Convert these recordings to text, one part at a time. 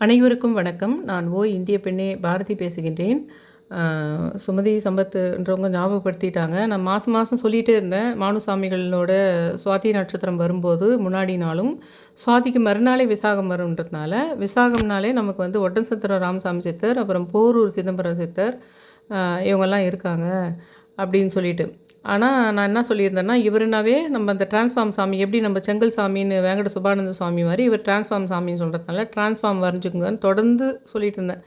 அனைவருக்கும் வணக்கம். நான் ஓ இந்திய பெண்ணே பாரதி பேசுகின்றேன். சுமதி சம்பத்துன்றவங்க ஞாபகப்படுத்திட்டாங்க. நான் மாதம் மாதம் சொல்லிகிட்டே இருந்தேன். மானுசாமிகளோட சுவாதி நட்சத்திரம் வரும்போது முன்னாடி நாளும், சுவாதிக்கு மறுநாளே விசாகம் வரும்ன்றதுனால, விசாகம்னாலே நமக்கு வந்து ஒட்டன்சத்திரம் ராமசாமி சித்தர், அப்புறம் போரூர் சிதம்பரம் சித்தர் இவங்கெல்லாம் இருக்காங்க அப்படின்னு சொல்லிட்டு. ஆனால் நான் என்ன சொல்லியிருந்தேன்னா, இவருனாவே நம்ம அந்த டிரான்ஸ்ஃபார்ம் சாமி எப்படி நம்ம செங்கல் சாமின்னு வேங்கட சுபானந்த சுவாமி மாதிரி இவர் டிரான்ஸ்ஃபார்ம் சாமின்னு சொல்கிறதுனால டிரான்ஸ்ஃபார்ம் வரைஞ்சுக்கங்கன்னு தொடர்ந்து சொல்லிட்டு இருந்தேன்.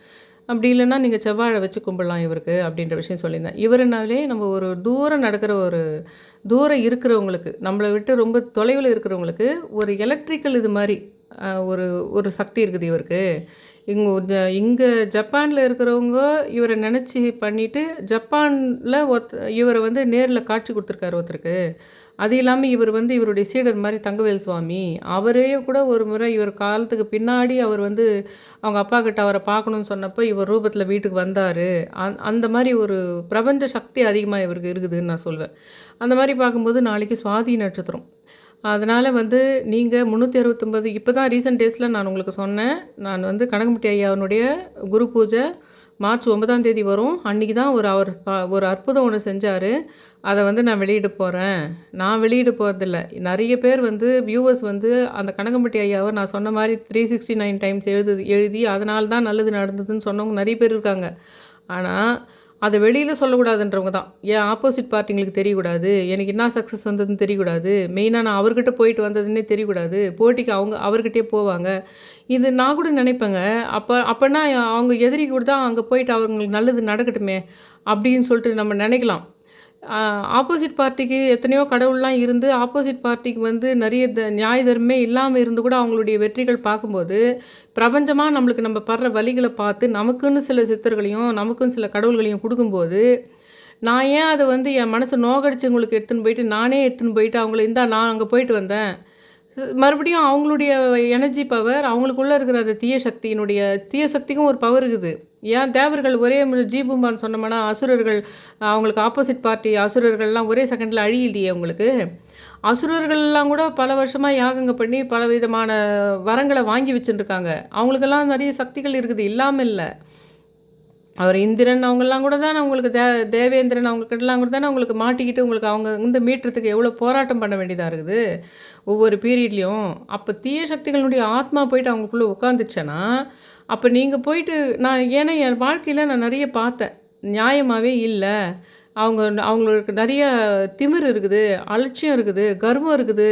அப்படி இல்லைன்னா நீங்கள் செவ்வாழை வச்சு கும்பிடலாம் இவருக்கு அப்படின்ற விஷயம் சொல்லியிருந்தேன். இவருனாலே நம்ம ஒரு தூரம் நடக்கிற ஒரு தூரம் இருக்கிறவங்களுக்கு, நம்மளை விட்டு ரொம்ப தொலைவில் இருக்கிறவங்களுக்கு, ஒரு எலக்ட்ரிக்கல் இது மாதிரி ஒரு ஒரு சக்தி இருக்குது இவருக்கு. இங்கே ஜ ஜப்பானில் இருக்கிறவங்க இவரை நினச்சி பண்ணிவிட்டு ஜப்பானில் ஒருத் இவரை வந்து நேரில் காட்சி கொடுத்துருக்காரு ஒருத்தருக்கு. அது இல்லாமல் இவர் வந்து இவருடைய சீடர் மாதிரி தங்கவேல் சுவாமி. அவரே கூட ஒரு முறை இவர் காலத்துக்கு பின்னாடி அவர் வந்து அவங்க அப்பாகிட்ட அவரை பார்க்கணும்னு சொன்னப்போ இவர் ரூபத்தில் வீட்டுக்கு வந்தார் அந் அந்த மாதிரி ஒரு பிரபஞ்ச சக்தி அதிகமாக இவருக்கு இருக்குதுன்னு நான் சொல்வேன். அந்த மாதிரி பார்க்கும்போது நாளைக்கு சுவாதி நட்சத்திரம். அதனால் வந்து நீங்கள் முந்நூற்றி அறுபத்தொம்பது இப்போ தான் ரீசெண்ட் டேஸில் நான் உங்களுக்கு சொன்னேன். நான் வந்து கனகம்பட்டி ஐயாவினுடைய குரு பூஜை மார்ச் ஒன்பதாம் தேதி வரும். அன்னைக்கு தான் ஒரு அவர் ஒரு அற்புதம் ஒன்று செஞ்சார் அதை வந்து நான் வெளியிட போகிறேன் நான் வெளியிட போகிறதில்ல நிறைய பேர் வந்து வியூவர்ஸ் வந்து அந்த கனகம்பட்டி ஐயாவை நான் சொன்ன மாதிரி த்ரீ சிக்ஸ்டி நைன் டைம்ஸ் எழுது எழுதி அதனால தான் நல்லது நடந்ததுன்னு சொன்னவங்க நிறைய பேர் இருக்காங்க. ஆனால் அதை வெளியில் சொல்லக்கூடாதுன்றவங்க தான். ஏன் ஆப்போசிட் பார்ட்டிங்களுக்கு தெரியக்கூடாது. எனக்கு என்ன சக்சஸ் வந்ததுன்னு தெரியக்கூடாது. மெயினா நான் அவர்கிட்ட போயிட்டு வந்ததுன்னே தெரியக்கூடாது. போட்டிக்கு அவங்க அவர்கிட்டே போவாங்க. இது நான் கூட நினைப்பேங்க அப்போ அப்போனா அவங்க எதிரி கூட தான் அங்கே போயிட்டு அவங்களுக்கு நல்லது நடக்கட்டுமே! அப்படின்னு சொல்லிட்டு நம்ம நினைக்கலாம் ஆப்போசிட் பார்ட்டிக்கு எத்தனையோ கடவுள்லாம் இருந்து, ஆப்போசிட் பார்ட்டிக்கு வந்து நிறைய த நியாய தர்மே இல்லாமல் இருந்து கூட அவங்களுடைய வெற்றிகள் பார்க்கும்போது, பிரபஞ்சமாக நம்மளுக்கு நம்ம படுற வழிகளை பார்த்து, நமக்குன்னு சில சித்தர்களையும், நமக்குன்னு சில கடவுள்களையும் கொடுக்கும்போது நான் ஏன் அதை வந்து என் மனசு நோகடிச்சவங்களுக்கு எடுத்துன்னு போயிட்டு, நானே எடுத்துன்னு போயிட்டு அவங்கள இந்தா நான் அங்கே போயிட்டு வந்தேன். மறுபடியும் அவங்களுடைய எனர்ஜி பவர், அவங்களுக்குள்ளே இருக்கிற அந்த தீய சக்தியினுடைய தீய சக்திக்கும் ஒரு பவர் இருக்குது. ஏன் தேவர்கள் ஒரே ஜீபும்பான் சொன்னோம்னா, அசுரர்கள் அவங்களுக்கு ஆப்போசிட் பார்ட்டி அசுரர்கள்லாம் ஒரே செகண்டில் அழியலையே அவங்களுக்கு. அசுரர்கள்லாம் கூட பல வருஷமாக யாகங்க பண்ணி பல விதமான வரங்களை வாங்கி வச்சுருக்காங்க. அவங்களுக்கெல்லாம் நிறைய சக்திகள் இருக்குது. இல்லாமல் இல்லை அவர் இந்திரன் அவங்கெல்லாம் கூட தானே உங்களுக்கு தே தேவேந்திரன் அவங்களுக்கெல்லாம் கூட தானே உங்களுக்கு மாட்டிக்கிட்டு உங்களுக்கு அவங்க இந்த மீட்டுறதுக்கு எவ்வளோ போராட்டம் பண்ண வேண்டியதாக இருக்குது. ஒவ்வொரு பீரியட்லேயும் அப்போ தீய சக்திகளுடைய ஆத்மா போயிட்டு அவங்களுக்குள்ளே உட்காந்துச்சேன்னா அப்போ நீங்கள் போயிட்டு நான் ஏன்னா என் வாழ்க்கையில் நான் நிறைய பார்த்தேன். நியாயமாகவே இல்லை அவங்க அவங்களுக்கு நிறைய திமிரு இருக்குது, அலட்சியம் இருக்குது, கர்வம் இருக்குது.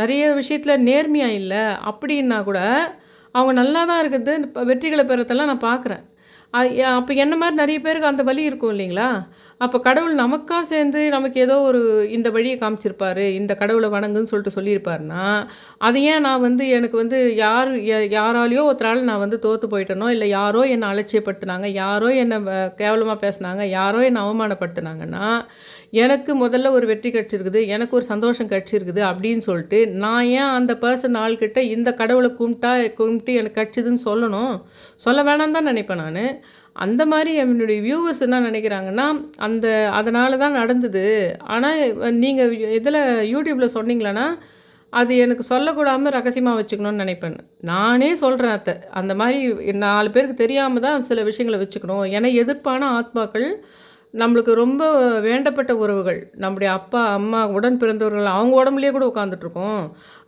நிறைய விஷயத்தில் நேர்மையாக இல்லை அப்படின்னா கூட, அவங்க நல்லா தான் இருக்குது. வெற்றிகளை பெறத்தெல்லாம் நான் பார்க்குறேன். அப்போ என்ன மாதிரி நிறைய பேருக்கு அந்த வழி இருக்கும் இல்லைங்களா? அப்போ கடவுள் நமக்காக சேர்ந்து நமக்கு ஏதோ ஒரு இந்த வழியை காமிச்சிருப்பாரு. இந்த கடவுளை வணங்குன்னு சொல்லிட்டு சொல்லியிருப்பாருன்னா, அது ஏன் நான் வந்து எனக்கு வந்து யார் யாராலேயோ ஒருத்தரால் நான் வந்து தோற்று போயிட்டேனோ, இல்லை யாரோ என்னை அலட்சியப்படுத்தினாங்க யாரோ என்னை கேவலமாக பேசினாங்க பேசுனாங்க, யாரோ என்னை அவமானப்படுத்தினாங்கன்னா எனக்கு முதல்ல ஒரு வெற்றி கிடச்சிருக்குது எனக்கு ஒரு சந்தோஷம் கிடச்சிருக்குது அப்படின்னு சொல்லிட்டு, நான் ஏன் அந்த பர்சன் ஆள்கிட்ட இந்த கடவுளை கும்பிட்டா கும்பிட்டு எனக்கு கிடச்சிதுன்னு சொல்லணும்? சொல்ல வேணான்னு தான் நினைப்பேன் நான் அந்த மாதிரி என்னுடைய வியூவர்ஸ் என்ன நினைக்கிறாங்கன்னா அந்த அதனால தான் நடந்தது. ஆனால் நீங்கள் இதில் யூடியூப்பில் சொன்னீங்களன்னா அது எனக்கு சொல்லக்கூடாமல் ரகசியமாக வச்சுக்கணும்னு நினைப்பேன் நானே சொல்கிறேன் அத்தை அந்த மாதிரி நாலு பேருக்கு தெரியாமல் தான் சில விஷயங்கள வச்சுக்கணும். ஏன்னா எதிர்ப்பான ஆத்மாக்கள் நம்மளுக்கு ரொம்ப வேண்டப்பட்ட உறவுகள். நம்முடைய அப்பா, அம்மா, உடன் பிறந்தவர்கள் அவங்க உடம்புலேயே கூட உட்காந்துட்ருக்கோம்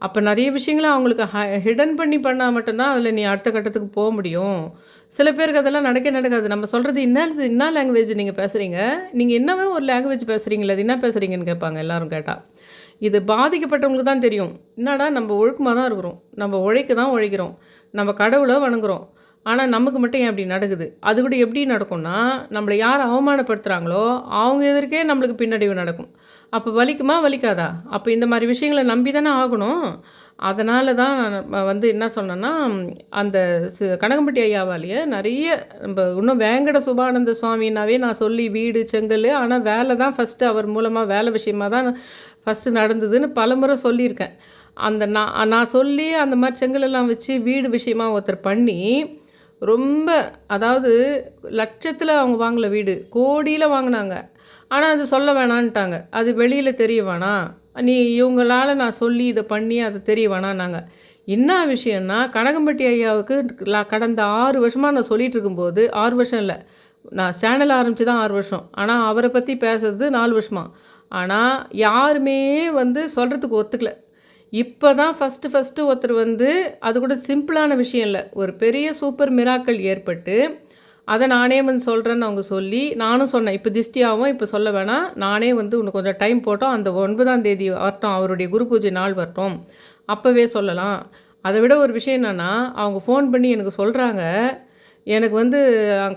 அப்போ நிறைய விஷயங்களை அவங்களுக்கு ஹ ஹிடன் பண்ணி பண்ணால் மட்டும்தான் அதில் நீ அடுத்த கட்டத்துக்கு போக முடியும். சில பேருக்கு அதெல்லாம் நடக்கவே நடக்காது. நம்ம சொல்கிறது என்ன என்ன லாங்குவேஜ் நீங்கள் பேசுகிறீங்க நீங்கள் என்னவே ஒரு லாங்குவேஜ் பேசுகிறீங்களே அது என்ன பேசுகிறீங்கன்னு கேட்பாங்க எல்லாரும் கேட்டால் இது பாதிக்கப்பட்டவங்களுக்கு தான் தெரியும். என்னடா நம்ம ஒழுக்கமாக தான் இருக்கிறோம். நம்ம உழைக்க தான் உழைக்கிறோம். நம்ம கடவுளை வணங்குறோம். ஆனால் நமக்கு மட்டும் ஏன் அப்படி நடக்குது? அது கூட எப்படி நடக்கும்னா, நம்மளை யார் அவமானப்படுத்துகிறாங்களோ அவங்க எதிர்க்கே நம்மளுக்கு பின்னடைவு நடக்கும். அப்போ வலிக்குமா? வலிக்காதா? அப்போ இந்த மாதிரி விஷயங்கள நம்பி தானே ஆகணும். அதனால தான் வந்து என்ன சொன்னேன்னா, அந்த சி கனகம்பட்டி ஐயாவாலேயே நிறைய நம்ம இன்னும் வேங்கட சுபானந்த சுவாமினாவே நான் சொல்லி வீடு, செங்கல் ஆனால் வேலை தான் ஃபர்ஸ்ட்டு அவர் மூலமாக வேலை விஷயமாக தான் ஃபர்ஸ்ட்டு நடந்ததுன்னு பலமுறை சொல்லியிருக்கேன். அந்த நான் நான் சொல்லி அந்த மாதிரி செங்கலெல்லாம் வச்சு வீடு விஷயமாக ஒருத்தர் பண்ணி, ரொம்ப அதாவது லட்சத்தில் அவங்க வாங்கல வீடு. கோடியில் வாங்கினாங்க ஆனால் அது சொல்ல வேணான்ட்டாங்க. அது வெளியில் தெரிய வேணாம். நீ இவங்களால நான் சொல்லி இதை பண்ணி அதை தெரிய வேணான்னாங்க. என்ன விஷயம்னா கனகம்பட்டி ஐயாவுக்கு கடந்த ஆறு வருஷமாக நான் சொல்லிகிட்டு இருக்கும்போது ஆறு வருஷம் இல்லை நான் சேனல் ஆரம்பித்து தான் ஆறு வருஷம் ஆனால் அவரை பற்றி பேசுறது நாலு வருஷமா ஆனால் யாருமே வந்து சொல்கிறதுக்கு ஒத்துக்கலை இப்போ தான் ஃபஸ்ட்டு ஃபஸ்ட்டு ஒருத்தர் வந்து அது கூட சிம்பிளான விஷயம் இல்லை. ஒரு பெரிய சூப்பர் மிராக்கள் ஏற்பட்டு அதை நானே வந்து சொல்கிறேன்னு அவங்க சொல்லி நானும் சொன்னேன் இப்போ திஷ்டியாகவும் இப்போ சொல்ல வேணாம் நானே வந்து உனக்கு கொஞ்சம் டைம் போட்டோம் அந்த ஒன்பதாம் தேதி வரட்டும் அவருடைய குரு பூஜை நாள் வரட்டும் அப்போவே சொல்லலாம். அதை விட ஒரு விஷயம் என்னென்னா அவங்க ஃபோன் பண்ணி எனக்கு சொல்கிறாங்க எனக்கு வந்து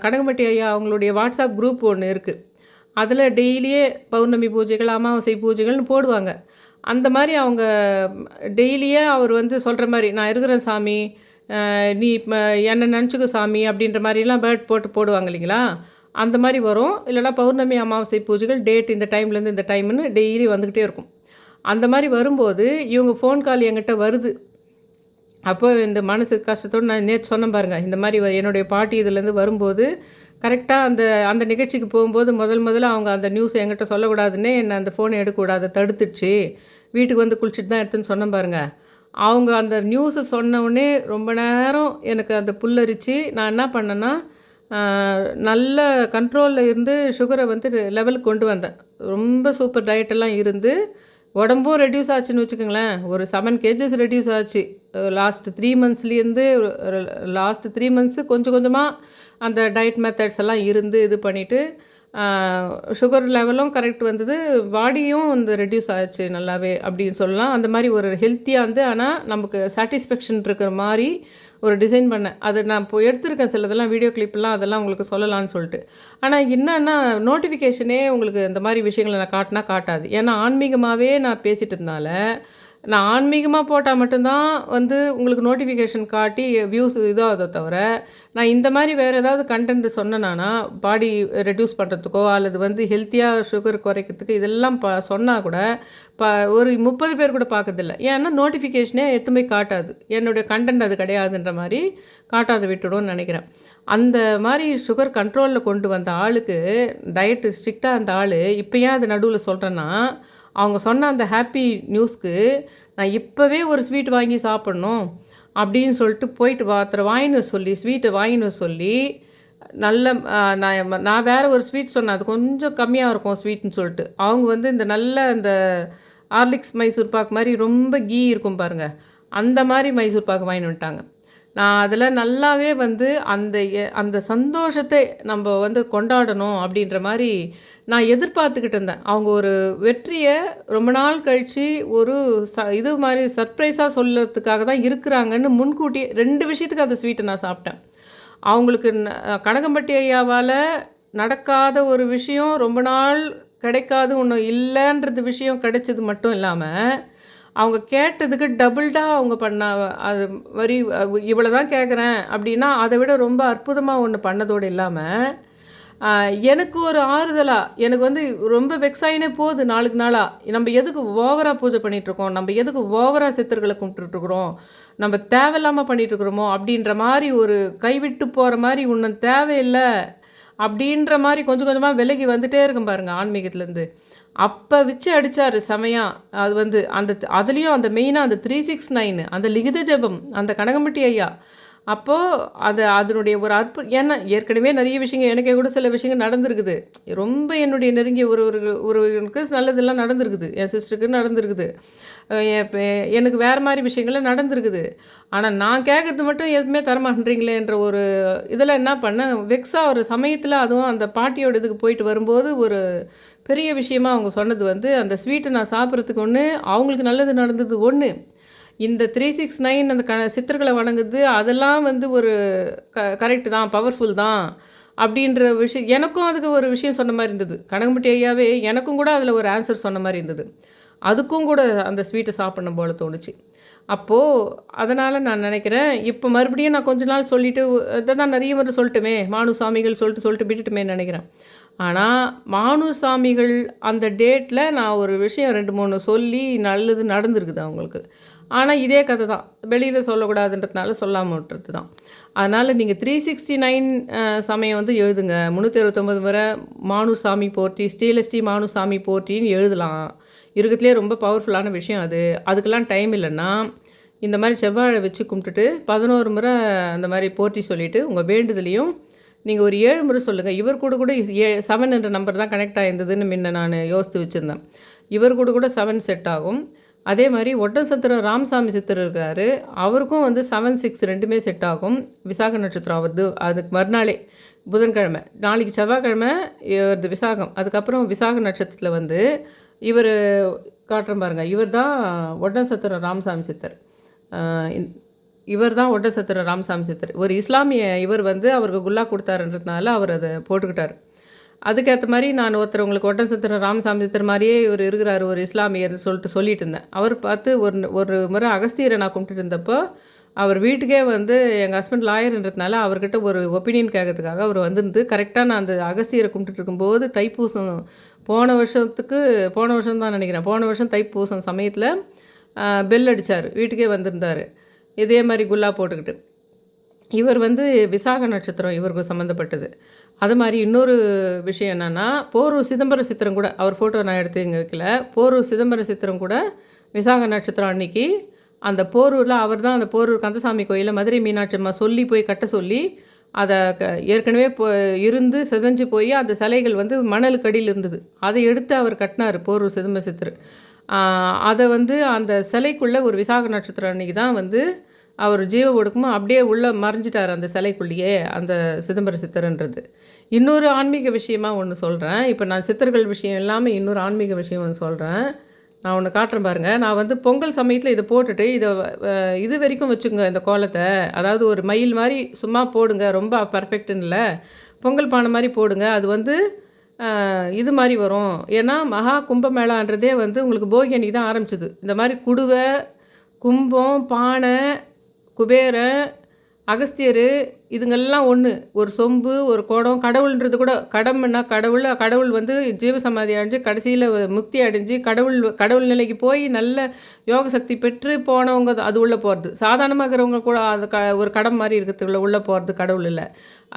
கடங்கம்பட்டி ஐயா அவங்களுடைய வாட்ஸ்அப் குரூப் ஒன்று இருக்குது அதில் டெய்லியே பௌர்ணமி பூஜைகள் அமாவாசை பூஜைகள்னு போடுவாங்க. அந்த மாதிரி அவங்க டெய்லியே அவர் வந்து சொல்கிற மாதிரி நான் இருக்கிறேன் சாமி நீ இப்போ என்னை நினச்சிக்கோ சாமி அப்படின்ற மாதிரிலாம் பேர்ட் போட்டு போடுவாங்க இல்லைங்களா? அந்த மாதிரி வரும். இல்லைனா பௌர்ணமி அமாவாசை பூஜைகள் டேட் இந்த டைம்லேருந்து இந்த டைம்னு டெய்லி வந்துக்கிட்டே இருக்கும். அந்த மாதிரி வரும்போது இவங்க ஃபோன் கால் என்கிட்ட வருது. அப்போ இந்த மனசு கஷ்டத்தோடு நான் நேற்று சொன்னேன் பாருங்கள் இந்த மாதிரி வ- என்னுடைய பாட்டி இதுலேருந்து வரும்போது கரெக்டாக அந்த அந்த நிகழ்ச்சிக்கு போகும்போது முதல் முதல்ல அவங்க அந்த நியூஸ் என்கிட்ட சொல்லக்கூடாதுன்னே என்னை அந்த ஃபோனை எடுக்கக்கூடாது தடுத்துடுச்சு. வீட்டுக்கு வந்து குளிச்சுட்டு தான் எடுத்துன்னு சொன்னேன் பாருங்க. அவங்க அந்த நியூஸை சொன்னவுடனே ரொம்ப நேரம் எனக்கு அந்த புல்லரிச்சு நான் என்ன பண்ணேன்னா நல்ல கண்ட்ரோலில் இருந்து சுகரை வந்து லெவலுக்கு கொண்டு வந்தேன். ரொம்ப சூப்பர் டயட்டெல்லாம் இருந்து உடம்பும் ரெடியூஸ் ஆச்சுன்னு வச்சுக்கோங்களேன். ஒரு செவன் கேஜஸ் ரெடியூஸ் ஆச்சு. லாஸ்ட் த்ரீ மந்த்ஸ்லேருந்து லாஸ்ட் த்ரீ மந்த்ஸு கொஞ்சம் கொஞ்சமாக அந்த டயட் மெத்தட்ஸ் எல்லாம் இருந்து இது பண்ணிவிட்டு சுகர் லெவலும் கரெக்ட் வந்தது. பாடியும் வந்து ரெடியூஸ் ஆச்சு நல்லாவே அப்படின்னு சொல்லலாம். அந்த மாதிரி ஒரு ஹெல்த்தியாக வந்து ஆனால் நமக்கு சாட்டிஸ்ஃபேக்ஷன் இருக்கிற மாதிரி ஒரு டிசைன் பண்ணேன். அது நான் இப்போ எடுத்திருக்கேன். சிலதெல்லாம் வீடியோ கிளிப்லாம் அதெல்லாம் உங்களுக்கு சொல்லலாம்னு சொல்லிட்டு. ஆனால் என்னன்னா நோட்டிஃபிகேஷனே உங்களுக்கு இந்த மாதிரி விஷயங்களை நான் காட்டினா காட்டாது. ஏன்னா ஆன்மீகமாகவே நான் பேசிட்டு இருந்தால நான் ஆன்மீகமாக போட்டால் மட்டும்தான் வந்து உங்களுக்கு நோட்டிஃபிகேஷன் காட்டி வியூஸ் இதாகதோ தவிர நான் இந்த மாதிரி வேறு ஏதாவது கண்டென்ட் சொன்னேன்னா பாடி ரெடியூஸ் பண்ணுறதுக்கோ அல்லது வந்து ஹெல்த்தியாக சுகர் குறைக்கிறதுக்கு இதெல்லாம் ப சொன்னால் கூட ப ஒரு முப்பது பேர் கூட பார்க்கறதில்ல ஏன்னா நோட்டிஃபிகேஷனே எதுவுமே காட்டாது. என்னுடைய கண்டென்ட் அது கிடையாதுன்ற மாதிரி காட்டாத விட்டுடும்னு நினைக்கிறேன். அந்த மாதிரி சுகர் கண்ட்ரோலில் கொண்டு வந்த ஆளுக்கு டயட்டு ஸ்ட்ரிக்டாக அந்த ஆள் இப்போ ஏன் அது நடுவில் சொல்கிறேன்னா அவங்க சொன்ன அந்த ஹாப்பி நியூஸ்க்கு நான் இப்போவே ஒரு ஸ்வீட் வாங்கி சாப்பிட்ணும் அப்படின்னு சொல்லிட்டு போயிட்டு பாத்திரம் வாங்கின்னு சொல்லி ஸ்வீட்டை வாங்கினு வர சொல்லி நல்ல நான் நான் வேறு ஒரு ஸ்வீட் சொன்னேன் அது கொஞ்சம் கம்மியாக இருக்கும் ஸ்வீட்னு சொல்லிட்டு. அவங்க வந்து இந்த நல்ல இந்த ஹார்லிக்ஸ் மைசூர் பாக் மாதிரி ரொம்ப கீ இருக்கும் பாருங்கள் அந்த மாதிரி மைசூர் பாக் வாங்கிட்டு வந்துட்டாங்க. நான் அதில் நல்லாவே வந்து அந்த எ- அந்த சந்தோஷத்தை நம்ம வந்து கொண்டாடணும் அப்படின்ற மாதிரி நான் எதிர்பார்த்துக்கிட்டு இருந்தேன். அவங்க ஒரு வெற்றியை ரொம்ப நாள் கழித்து ஒரு ச இது மாதிரி சர்ப்ரைஸாக சொல்லுறதுக்காக தான் இருக்கிறாங்கன்னு முன்கூட்டியே ரெண்டு விஷயத்துக்கு அந்த ஸ்வீட்டை நான் சாப்பிட்டேன். அவங்களுக்கு கனகம்பட்டி ஐயாவால் நடக்காத ஒரு விஷயம் ரொம்ப நாள் கிடைக்காது ஒன்று இல்லைன்றது விஷயம் கிடைச்சது மட்டும் இல்லாமல் அவங்க கேட்டதுக்கு டபுள்டாக அவங்க பண்ண அது வரி இவ்வளோ தான் கேட்குறேன் அப்படின்னா அதை விட ரொம்ப அற்புதமாக ஒன்று பண்ணதோடு இல்லாமல் எனக்கு ஒரு ஆறுதலாக எனக்கு வந்து ரொம்ப வெக்ஸாயினே போகுது நாளுக்கு நாளாக நம்ம எதுக்கு ஓவராக பூஜை பண்ணிகிட்ருக்கோம் நம்ம எதுக்கு ஓவராக சித்தர்களை கும்பிட்டுருக்குறோம் நம்ம தேவையில்லாமல் பண்ணிகிட்ருக்குறோமோ அப்படின்ற மாதிரி ஒரு கைவிட்டு போகிற மாதிரி ஒன்றும் தேவையில்லை அப்படின்ற மாதிரி கொஞ்சம் கொஞ்சமாக விலகி வந்துட்டே இருக்கும் பாருங்கள் ஆன்மீகத்துலேருந்து. அப்போ வச்சு அடித்தார் செமையா. அது வந்து அந்த அதுலேயும் அந்த மெயினாக அந்த த்ரீ சிக்ஸ் நைனு அந்த லிகித ஜெபம் அந்த கனகம்பட்டி ஐயா. அப்போது அது அதனுடைய ஒரு அற்பு ஏன்னா ஏற்கனவே நிறைய விஷயங்கள் எனக்கே கூட சில விஷயங்கள் நடந்திருக்குது. ரொம்ப என்னுடைய நெருங்கிய ஒருவர்கள் ஒருவர்களுக்கு நல்லதெல்லாம் நடந்திருக்குது. என் சிஸ்டருக்கு நடந்திருக்குது. என் எனக்கு வேறு மாதிரி விஷயங்கள்லாம் நடந்திருக்குது. ஆனால் நான் கேட்கறது மட்டும் எதுவுமே தரமாட்டேன்றீங்களேன்ற ஒரு இதில் என்ன பண்ணேன் வெக்ஸாக ஒரு சமயத்தில் அதுவும் அந்த பாட்டியோட இதுக்கு போயிட்டு வரும்போது ஒரு பெரிய விஷயமா அவங்க சொன்னது வந்து அந்த ஸ்வீட்டை நான் சாப்பிட்றதுக்கு ஒன்று அவங்களுக்கு நல்லது நடந்தது ஒன்று இந்த த்ரீ சிக்ஸ் நைன் அந்த க சித்தர்களை வணங்குது அதெல்லாம் வந்து ஒரு க கரெக்டு தான் பவர்ஃபுல் தான் அப்படின்ற விஷயம் எனக்கும் அதுக்கு ஒரு விஷயம் சொன்ன மாதிரி இருந்தது. கனகம்பட்டி ஐயாவே எனக்கும் கூட அதில் ஒரு ஆன்சர் சொன்ன மாதிரி இருந்தது. அதுக்கும் கூட அந்த ஸ்வீட்டை சாப்பிடணும் போல தோணுச்சு. அப்போது அதனால் நான் நினைக்கிறேன் இப்போ மறுபடியும் நான் கொஞ்ச நாள் சொல்லிவிட்டு இதை தான் நிறைய முறை சொல்லட்டுமே மானு சாமிகள் சொல்லிட்டு சொல்லிட்டு விட்டுட்டுமே நினைக்கிறேன். ஆனால் மானு சாமிகள் அந்த டேட்டில் நான் ஒரு விஷயம் ரெண்டு மூணு சொல்லி நல்லது நடந்திருக்குது அவங்களுக்கு. ஆனால் இதே கதை தான். வெளியில் சொல்லக்கூடாதுன்றதுனால சொல்லாமல் விட்டுறது தான் அதனால் நீங்கள் த்ரீ சிக்ஸ்டி நைன் சமயம் வந்து எழுதுங்க. முந்நூற்றி அறுபத்தொம்பது முறை மானுசாமி போற்றி ஸ்ரீலஸ்ரீ மானுசாமி போட்டின்னு எழுதலாம். இருக்கிறதுலே ரொம்ப பவர்ஃபுல்லான விஷயம் அது. அதுக்கெல்லாம் டைம் இல்லைன்னா இந்த மாதிரி செவ்வாழை வச்சு கும்பிட்டுட்டு பதினோரு முறை அந்த மாதிரி போட்டி சொல்லிவிட்டு உங்கள் வேண்டுதலையும் நீங்கள் ஒரு ஏழு முறை சொல்லுங்கள் இவர் கூட கூட ஏ செவன் என்ற நம்பர் தான் கனெக்ட் ஆயிருந்ததுன்னு முன்ன நான் யோசித்து வச்சுருந்தேன். இவர் கூட கூட செவன் செட் ஆகும். அதே மாதிரி ஒட்டசத்திரம் ராமசாமி சித்தர் இருக்கிறார் அவருக்கும் வந்து செவன் சிக்ஸ் ரெண்டுமே செட் ஆகும். விசாக நட்சத்திரம் அவரது அதுக்கு மறுநாளே புதன்கிழமை நாளைக்கு செவ்வாய்க்கிழமை இவரது விசாகம். அதுக்கப்புறம் விசாக நட்சத்திரத்தில் வந்து இவர் காட்டுறேன் பாருங்கள் இவர் தான் ஒட்டசத்திரம் ராமசாமி சித்தர். இவர் தான் ஒட்டசத்திரம் ராமசாமி சித்தர். ஒரு இஸ்லாமிய இவர் வந்து அவருக்கு குல்லா கொடுத்தாருன்றதுனால அவர் அதை போட்டுக்கிட்டார். அதுக்கேற்ற மாதிரி நான் ஒருத்தர் உங்களுக்கு ஒட்டசத்திரம் ராமசாமி சித்தர் மாதிரியே இவர் இருக்கிறார் ஒரு இஸ்லாமியர்னு சொல்லிட்டு சொல்லிட்டு இருந்தேன். அவர் பார்த்து ஒரு ஒரு முறை அகஸ்தியரை நான் கும்பிட்டு இருந்தப்போ அவர் வீட்டுக்கே வந்து எங்கள் ஹஸ்பண்ட் லாயர்ன்றதுனால அவர்கிட்ட ஒரு ஒப்பீனியன் கேட்கறதுக்காக அவர் வந்திருந்து கரெக்டாக நான் அந்த அகஸ்தியரை கும்பிட்டு இருக்கும்போது தைப்பூசம் போன வருஷத்துக்கு போன வருஷம் தான் நினைக்கிறேன். போன வருஷம் தைப்பூசம் சமயத்தில் பெல் அடித்தார் வீட்டுக்கே வந்திருந்தார். இதே மாதிரி குல்லா போட்டுக்கிட்டு. இவர் வந்து விசாக நட்சத்திரம் இவருக்கு சம்மந்தப்பட்டது அது மாதிரி இன்னொரு விஷயம் என்னென்னா போரூர் சிதம்பர சித்திரம் கூட அவர் ஃபோட்டோ நான் எடுத்து இங்கே வைக்கல. போரூர் சிதம்பர சித்திரம் கூட விசாக நட்சத்திரம் அன்னைக்கு அந்த போரூரில் அவர் தான் அந்த போரூர் கந்தசாமி கோயிலில் மதுரை மீனாட்சி அம்மா சொல்லி போய் கட்ட சொல்லி அதை க ஏற்கனவே போ இருந்து செதஞ்சு போய் அந்த சிலைகள் வந்து மணலுக்கு அடியில் இருந்தது. அதை எடுத்து அவர் கட்டினார் போரூர் சிதம்பர சித்திரம். அதை வந்து அந்த சிலைக்குள்ளே ஒரு விசாக நட்சத்திரம் அன்னைக்கு தான் வந்து அவர் ஜீவ ஒடுக்கமாக அப்படியே உள்ளே மறைஞ்சிட்டார் அந்த சிலைக்குள்ளேயே அந்த சிதம்பர சித்தர்ன்றது. இன்னொரு ஆன்மீக விஷயமாக ஒன்று சொல்கிறேன் இப்போ நான் சித்தர்கள் விஷயம் இல்லாமல் இன்னொரு ஆன்மீக விஷயம் ஒன்று சொல்கிறேன் நான் ஒன்று காட்டுறேன் பாருங்கள் நான் வந்து பொங்கல் சமயத்தில் இதை போட்டுட்டு இதை இது வரைக்கும் வச்சுங்க இந்த கோலத்தை. அதாவது ஒரு மயில் மாதிரி சும்மா போடுங்க. ரொம்ப பர்ஃபெக்ட்னு இல்லை. பொங்கல் பானை மாதிரி போடுங்க. அது வந்து இது மாதிரி வரும். ஏன்னா மகா கும்பமேளான்றதே வந்து உங்களுக்கு போகி அன்னைக்கு தான் ஆரம்பிச்சது. இந்த மாதிரி குடுவை கும்பம் பானை குபேரன் அகஸ்தியர் இதுங்கெல்லாம் ஒன்று ஒரு சொம்பு ஒரு குடம் கடவுள்ன்றது கூட கடம்னா கடவுள் கடவுள் வந்து ஜீவசமாதி அடைஞ்சு கடைசியில் முக்தி அடைஞ்சு கடவுள் கடவுள் நிலைக்கு போய் நல்ல யோக சக்தி பெற்று போனவங்க அது உள்ளே போகிறது சாதாரணமாக இருக்கிறவங்க கூட அது க ஒரு கடம் மாதிரி இருக்கிறதுக்குள்ள உள்ளே போகிறது கடவுள் இல்லை.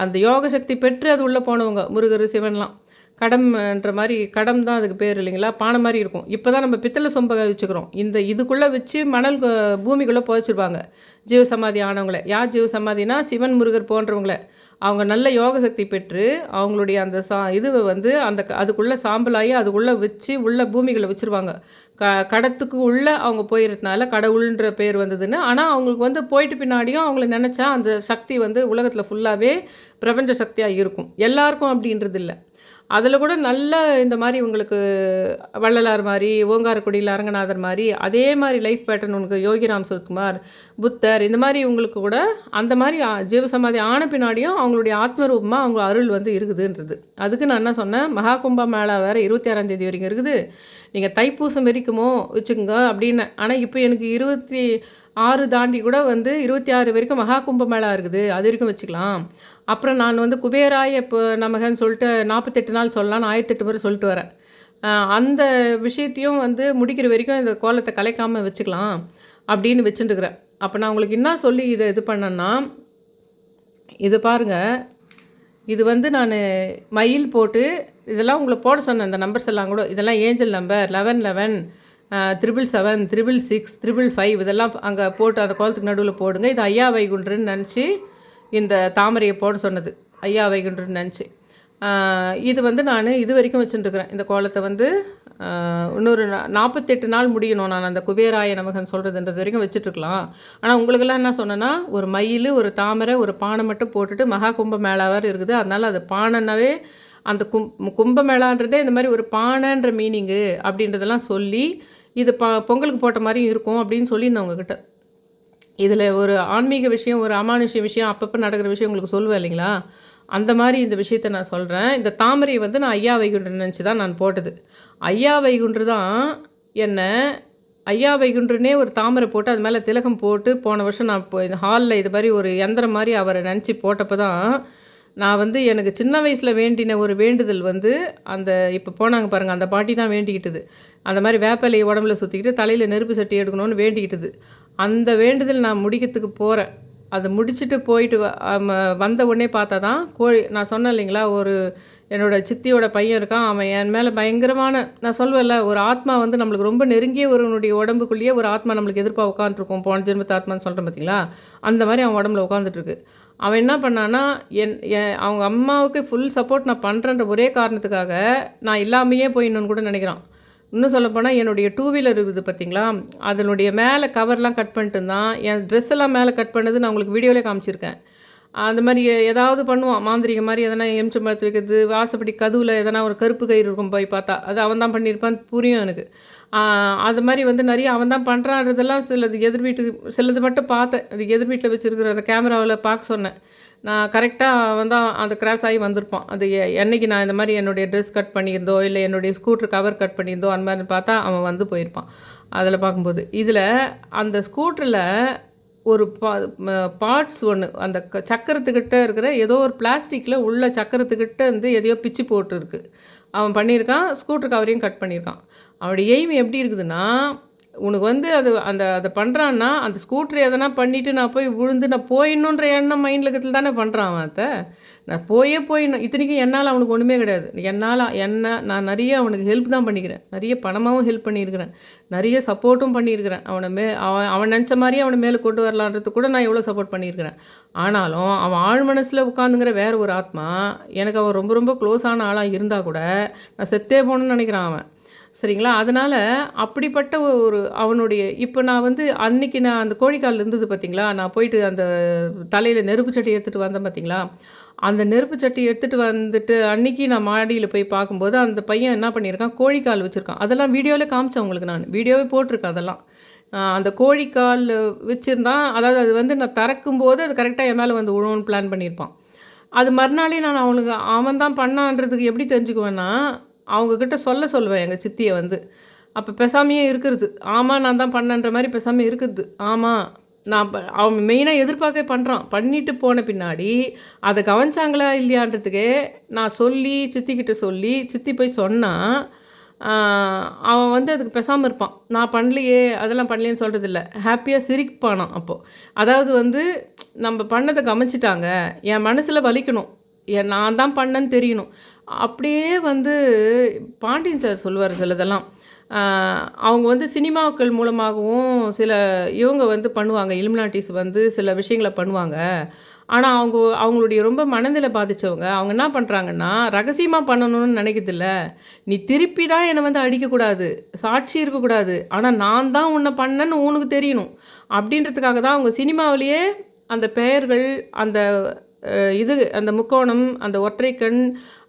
அந்த யோக சக்தி பெற்று அது உள்ளே போனவங்க முருகர் சிவன்லாம். கடம்ன்ற மாதிரி கடம் தான் அதுக்கு பேர் இல்லைங்களா? பானை மாதிரி இருக்கும். இப்போ தான் நம்ம பித்தளை சொம்பை வச்சுக்கிறோம். இந்த இதுக்குள்ளே வச்சு மணல் பூமிக்குள்ளே புதைச்சிருப்பாங்க. ஜீவசமாதி ஆனவங்கள. யார் ஜீவசமாதினா சிவன் முருகர் போன்றவங்கள. அவங்க நல்ல யோக சக்தி பெற்று அவங்களுடைய அந்த சா இதுவை வந்து அந்த க- அதுக்குள்ளே சாம்பலாகி அதுக்குள்ளே வச்சு உள்ள பூமிகளை வச்சுருவாங்க. க கடத்துக்கு உள்ளே அவங்க போயிருந்தனால கடவுள்ன்ற பேர் வந்ததுன்னு ஆனால் அவங்களுக்கு வந்து போயிட்டு பின்னாடியும் அவங்கள நினச்சா அந்த சக்தி வந்து உலகத்தில் ஃபுல்லாகவே பிரபஞ்ச சக்தியாக இருக்கும். எல்லாருக்கும் அப்படின்றது இல்லை அதில் கூட நல்ல இந்த மாதிரி உங்களுக்கு வள்ளலார் மாதிரி ஓங்காரக்குடியில் அரங்கநாதர் மாதிரி அதே மாதிரி லைஃப் பேட்டர்ன் உனக்கு யோகிராம் சுகுமார் புத்தர் இந்த மாதிரி உங்களுக்கு கூட அந்த மாதிரி ஜீவசமாதி ஆன பின்னாடியும் அவங்களுடைய ஆத்மரூபமாக அவங்க அருள் வந்து இருக்குதுன்றது. அதுக்கு நான் என்ன சொன்னேன்? மகா கும்ப மேளா வேறு இருபத்தி ஆறாம் தேதி வரைக்கும் இருக்குது. நீங்கள் தைப்பூசம் வரைக்குமோ வச்சுக்கோங்க அப்படின்னு. ஆனால் இப்போ எனக்கு இருபத்தி ஆறு தாண்டி கூட வந்து இருபத்தி ஆறு வரைக்கும் மகா கும்பமேளா இருக்குது. அது வரைக்கும் வச்சுக்கலாம். அப்புறம் நான் வந்து குபேராய இப்போ நமகன்னு சொல்லிட்டு நாற்பத்தெட்டு நாள் சொல்லலாம்னு ஆயிரத்தெட்டு முறை சொல்லிட்டு வரேன். அந்த விஷயத்தையும் வந்து முடிக்கிற வரைக்கும் இந்த கோலத்தை கலைக்காமல் வச்சுக்கலாம் அப்படின்னு வச்சுட்டுருக்குறேன். அப்போ நான் உங்களுக்கு என்ன சொல்லி இதை இது பண்ணேன்னா இது பாருங்கள் இது வந்து நான் மயில் போட்டு இதெல்லாம் உங்களை போட சொன்னேன். இந்த நம்பர்ஸ் எல்லாம் கூட. இதெல்லாம் angel number eleven eleven triple seven triple six triple five இதெல்லாம் அங்கே போட்டு அந்த கோலத்துக்கு நடுவில் போடுங்க. இது ஐயா வைகுண்டர்னு நினச்சி இந்த தாமரையை போட சொன்னது. ஐயா வைகுண்டர்னு நினச்சி. இது வந்து நான் இது வரைக்கும் வச்சுட்டுருக்கிறேன். இந்த கோலத்தை வந்து இன்னொரு நாற்பத்தெட்டு நாள் முடியணும். நான் அந்த குபேராய நமகன் சொல்கிறதுன்றது வரைக்கும் வச்சுட்ருக்கலாம் ஆனால் உங்களுக்கெல்லாம் என்ன சொன்னேன்னா ஒரு மயில் ஒரு தாமரை ஒரு பானை மட்டும் போட்டுட்டு மகா கும்ப மேளாவார் இருக்குது. அதனால் அது பானைனாவே அந்த கும் கும்ப மேளான்றதே இந்த மாதிரி ஒரு பானைன்ற மீனிங்கு அப்படின்றதெல்லாம் சொல்லி இது ப பொங்கலுக்கு போட்ட மாதிரி இருக்கும் அப்படின்னு சொல்லியிருந்தேன் உங்ககிட்ட. இதில் ஒரு ஆன்மீக விஷயம் ஒரு அமானுஷ்ய விஷயம் அப்பப்போ நடக்கிற விஷயம் உங்களுக்கு சொல்லுவேன் இல்லைங்களா? அந்த மாதிரி இந்த விஷயத்தை நான் சொல்கிறேன் இந்த தாமரையை வந்து நான் ஐயா வைகுண்டன் நினச்சி தான் நான் போட்டது. ஐயா வைகுண்டு தான் என்னை ஐயா வைகுண்டர்னே ஒரு தாமரை போட்டு அது மேலே திலகம் போட்டு போன வருஷம் நான் இப்போ இந்த ஹாலில் இது மாதிரி ஒரு யந்திரம் மாதிரி அவரை நினச்சி போட்டப்போ தான் நான் வந்து எனக்கு சின்ன வயசில் வேண்டின ஒரு வேண்டுதல் வந்து அந்த இப்போ போனாங்க பாருங்கள் அந்த பாட்டி தான் வேண்டிக்கிட்டது. அந்த மாதிரி வேப்பிலையை உடம்புல சுற்றிக்கிட்டு தலையில் நெருப்பு சட்டி எடுக்கணும்னு வேண்டிக்கிட்டது. அந்த வேண்டுதல் நான் முடிக்கிறதுக்கு போகிறேன் அதை முடிச்சுட்டு போயிட்டு வ- வந்த உடனே பார்த்தா தான் கோழி நான் சொன்னேன் இல்லைங்களா ஒரு என்னோடய சித்தியோட பையன் இருக்கான் அவன் என் மேலே பயங்கரமான நான் சொல்வேன்ல ஒரு ஆத்மா வந்து நம்மளுக்கு ரொம்ப நெருங்கிய ஒருவனுடைய உடம்புக்குள்ளேயே ஒரு ஆத்மா நம்மளுக்கு எதிர்ப்பாக உட்காந்துருக்கும் போன ஜென்மத்து ஆத்மான்னு சொல்கிறேன் பார்த்தீங்களா அந்த மாதிரி அவன் உடம்புல உட்காந்துட்ருக்கு அவன் என்ன பண்ணான்னா என் என் அவங்க அம்மாவுக்கு ஃபுல் சப்போர்ட் நான் பண்ணுறன்ற ஒரே காரணத்துக்காக நான் இல்லாமையே போயிடணும்னு கூட நினைக்கிறான். இன்னும் சொல்லப்போனால் என்னுடைய டூ வீலர் இருக்குது பார்த்தீங்களா அதனுடைய மேலே கவர்லாம் கட் பண்ணிட்டு தான் என் ட்ரெஸ் எல்லாம் மேலே கட் பண்ணது நான் உங்களுக்கு வீடியோவிலே காமிச்சிருக்கேன். அந்த மாதிரி ஏதாவது பண்ணுவான். மாந்திரிக மாதிரி எதனா எம்சம் மரத்து வைக்கிறது வாசப்படி கதுவில் எதனா ஒரு கருப்பு கயிறு இருக்கும் போய் பார்த்தா அது அவன் தான் பண்ணியிருப்பான் புரியும் எனக்கு. அது மாதிரி வந்து நிறைய அவன் தான் பண்ணுறான்றதெல்லாம் சிலது எதிர் வீட்டுக்கு சிலது மட்டும் பார்த்தேன். அது எதிர் வீட்டில் வச்சுருக்கிற அந்த கேமராவில் பார்க்க சொன்னேன். நான் கரெக்டாக அவன் தான் அந்த கிராஸ் ஆகி வந்திருப்பான் அது என்றைக்கு நான் இந்த மாதிரி என்னுடைய ட்ரெஸ் கட் பண்ணியிருந்தோ இல்லை என்னுடைய ஸ்கூட்ரு கவர் கட் பண்ணியிருந்தோ அந்த மாதிரி பார்த்தா அவன் வந்து போயிருப்பான். அதில் பார்க்கும்போது இதில் அந்த ஸ்கூட்டரில் ஒரு பா பார்ட்ஸ் ஒன்று அந்த க- சக்கரத்துக்கிட்ட இருக்கிற ஏதோ ஒரு பிளாஸ்டிக்கில் உள்ள சக்கரத்துக்கிட்ட வந்து எதையோ பிச்சு போட்டுருக்கு. அவன் பண்ணியிருக்கான் ஸ்கூட்டர் கவரையும் கட் பண்ணியிருக்கான். அவனுடைய எய்ம் எப்படி இருக்குதுன்னா உனக்கு வந்து அது அந்த அதை பண்ணுறான்னா அந்த ஸ்கூட்டர் எதனா பண்ணிவிட்டு நான் போய் விழுந்து நான் போயிடணுன்ற எண்ணம் மைண்டில் இருக்கிறதுல தானே பண்ணுறான் அவன் அதை நான் போயே போயிடணும். இத்தனைக்கும் என்னால் அவனுக்கு ஒன்றுமே கிடையாது. என்னால் என்ன நான் நிறைய அவனுக்கு ஹெல்ப் தான் பண்ணிக்கிறேன். நிறைய பணமாகவும் ஹெல்ப் பண்ணியிருக்கிறேன். நிறைய சப்போர்ட்டும் பண்ணியிருக்கிறேன். அவனை மே அவன் அவன் நினச்ச மாதிரியே அவனை மேலே கொண்டு வரலான்றது கூட நான் எவ்வளோ சப்போர்ட் பண்ணியிருக்கிறேன். ஆனாலும் அவன் ஆழ் மனசில் உட்காந்துங்கிற வேற ஒரு ஆத்மா எனக்கு அவன் ரொம்ப ரொம்ப க்ளோஸான ஆளாக இருந்தால் கூட நான் செத்தே போகணும்னு நினைக்கிறான் அவன். சரிங்களா? அதனால் அப்படிப்பட்ட ஒரு அவனுடைய இப்போ நான் வந்து அன்னைக்கு நான் அந்த கோழிக்கால் இருந்தது பார்த்தீங்களா நான் போயிட்டு அந்த தலையில் நெருப்பு சட்டி எடுத்துகிட்டு வந்தேன் பார்த்தீங்களா அந்த நெருப்பு சட்டி எடுத்துகிட்டு வந்துட்டு அன்னைக்கு நான் மாடியில் போய் பார்க்கும்போது அந்த பையன் என்ன பண்ணியிருக்கான்? கோழிக்கால் வச்சுருக்கான். அதெல்லாம் வீடியோவில் காமிச்சேன் உங்களுக்கு நான். வீடியோவே போட்டிருக்கேன் அதெல்லாம். அந்த கோழிக்கால் வச்சுருந்தான் அதாவது அது வந்து நான் திறக்கும்போது அது கரெக்டாக என் மேலே வந்து விழுவுன்னு பிளான் பண்ணியிருப்பான். அது மறுநாளே நான் அவனுக்கு அவன் தான் பண்ணான்றதுக்கு எப்படி தெரிஞ்சுக்குவேன்னா அவங்கக்கிட்ட சொல்ல சொல்லுவேன் எங்கள் சித்தியை வந்து. அப்போ பெசாமையே இருக்கிறது. ஆமாம் நான் தான் பண்ணன்ற மாதிரி பெசாமல் இருக்குது. ஆமாம் நான் ப- அவன் மெயினாக எதிர்பார்க்க பண்ணுறான் பண்ணிட்டு போன பின்னாடி அதை கவனிச்சாங்களா இல்லையான்றதுக்கே நான் சொல்லி சித்திக்கிட்ட சொல்லி சித்தி போய் சொன்னால் அவன் வந்து அதுக்கு பேசாமல் இருப்பான். நான் பண்ணலையே அதெல்லாம் பண்ணலையேன்னு சொல்கிறதில்ல ஹாப்பியாக சிரிப்பானான் அப்போது அதாவது வந்து நம்ம பண்ணதை கவனிச்சிட்டாங்க. என் மனசில் வலிக்கணும். நான் தான் பண்ணேன்னு தெரியணும். அப்படியே வந்து பாண்டியன் சார் சொல்லுவார் சிலதெல்லாம். அவங்க வந்து சினிமாக்கள் மூலமாகவும் சில இவங்க வந்து பண்ணுவாங்க இலுமினாட்டிஸ் வந்து சில விஷயங்களை பண்ணுவாங்க. ஆனால் அவங்க அவங்களுடைய ரொம்ப மனநிலை பாதித்தவங்க அவங்க என்ன பண்ணுறாங்கன்னா ரகசியமாக பண்ணணும்னு நினைக்கிறதில்ல. நீ திருப்பி தான் என்னை வந்து அடிக்கக்கூடாது சாட்சி இருக்கக்கூடாது. ஆனால் நான் தான் உன்னை பண்ணேன்னு உனக்கு தெரியணும். அப்படின்றதுக்காக தான் அவங்க சினிமாவிலேயே அந்த பெயர்கள் அந்த இது அந்த முக்கோணம் அந்த ஒற்றைக்கண்